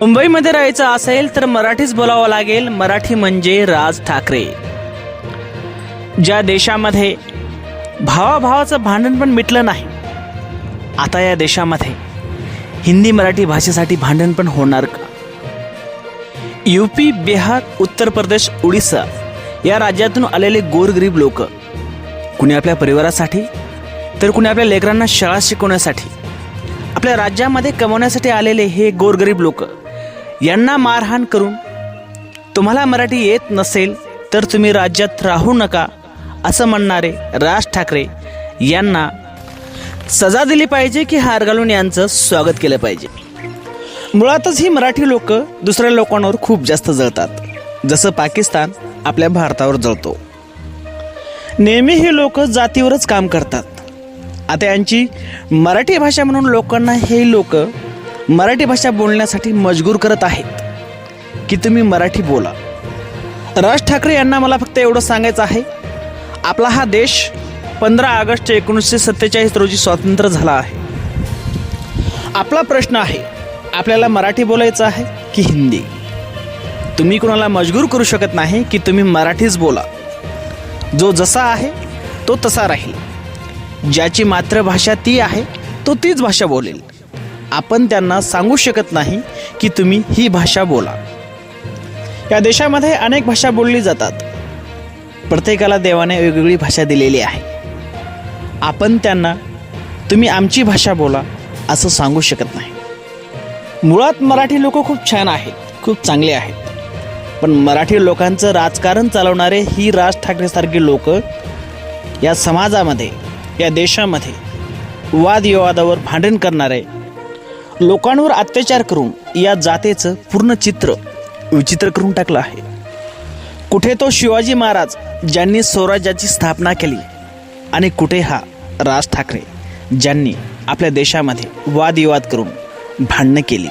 मुंबईमध्ये राहायचं असेल तर मराठीच बोलावं लागेल. मराठी म्हणजे राज ठाकरे. ज्या देशामध्ये भावाभावाचं भांडण पण मिटलं नाही आता या देशामध्ये हिंदी मराठी भाषेसाठी भांडण पण होणार का? यूपी बिहार उत्तर प्रदेश ओडिसा या राज्यातून आलेले गोरगरीब लोक कुणी आपल्या परिवारासाठी तर कुणी आपल्या लेकरांना शाळा शिकवण्यासाठी आपल्या राज्यामध्ये कमवण्यासाठी आलेले हे गोरगरीब लोक यांना मारहाण करून तुम्हाला मराठी येत नसेल तर तुम्ही राज्यात राहू नका असं म्हणणारे राज ठाकरे यांना सजा दिली पाहिजे की हार घालून यांचं स्वागत केलं पाहिजे. मुळातच ही मराठी लोक दुसऱ्या लोकांवर खूप जास्त जळतात जसं पाकिस्तान आपल्या भारतावर जळतो. नेहमी ही लोक जातीवरच काम करतात. आता यांची मराठी भाषा म्हणून लोकांना हे लोक मराठी भाषा बोलण्यासाठी मजबूर करत आहेत. की तुम्ही मराठी बोला. राज ठाकरे यांना मला फक्त एवढं सांगायचं आहे आपला हा देश पंधरा ऑगस्ट एकोणीसशे सत्तेचाळीस रोजी स्वातंत्र्य झाला आहे. आपला प्रश्न आहे आपल्याला मराठी बोलायचं आहे की हिंदी? तुम्ही कोणाला मजबूर करू शकत नाही की तुम्ही मराठीच बोला. जो जसा आहे तो तसा राहील. ज्याची मातृभाषा ती आहे तो तीच भाषा बोलेल. आपण त्यांना सांगू शकत नाही की तुम्ही ही भाषा बोला. या देशामध्ये अनेक भाषा बोलली जातात. प्रत्येकाला देवाने वेगवेगळी भाषा दिलेली आहे. आपण त्यांना तुम्ही आमची भाषा बोला असं सांगू शकत नाही. मुळात मराठी लोक खूप छान आहेत खूप चांगले आहेत. पण मराठी लोकांचं राजकारण चालवणारे ही राज ठाकरेसारखी लोक या समाजामध्ये या देशामध्ये वादविवादावर भांडण करणारे लोकांवर अत्याचार करून या जातेचं पूर्ण चित्र विचित्र करून टाकलं आहे. कुठे तो शिवाजी महाराज ज्यांनी स्वराज्याची स्थापना केली आणि कुठे हा राज ठाकरे ज्यांनी आपल्या देशामध्ये वादविवाद करून भांडणं केली.